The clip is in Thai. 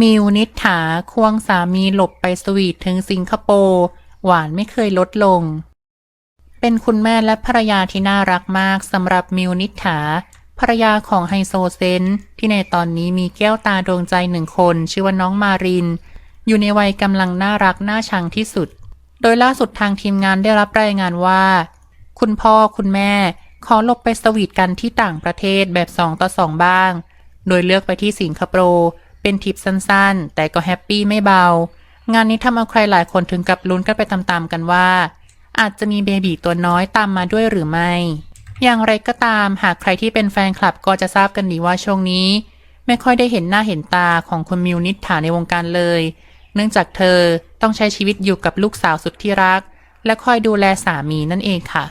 มิวนิษฐาควงสามีหลบไปสวีทถึงสิงคโปร์ หวานไม่เคยลดลง เป็นคุณแม่และภรรยาที่น่ารักมากสำหรับมิวนิษฐา ภรรยาของไฮโซเซนที่ในตอนนี้มีแก้วตาดวงใจหนึ่งคน ชื่อว่าน้องมาริน อยู่ในวัยกำลังน่ารักน่าชังที่สุด โดยล่าสุดทางทีมงานได้รับรายงานว่า คุณพ่อคุณแม่ ขอหลบไปสวีทกันที่ต่างประเทศแบบสองต่อสองบ้าง โดยเลือกไปที่สิงคโปร์ เป็นทิปสั้นๆ แต่ก็แฮปปี้ไม่เบา งานนี้ทำเอาใครหลายคนถึงกับลุ้นกันไปตามๆกันว่า อาจจะมีเบบีตัวน้อยตามมาด้วยหรือไม่ อย่างไรก็ตามหากใครที่เป็นแฟนคลับก็จะทราบกันดีว่าช่วงนี้ ไม่ค่อยได้เห็นหน้าเห็นตาของคุณมิวนิษฐาในวงการเลย เนื่องจากเธอต้องใช้ชีวิตอยู่กับลูกสาวสุดที่รัก และคอยดูแลสามีนั่นเองค่ะ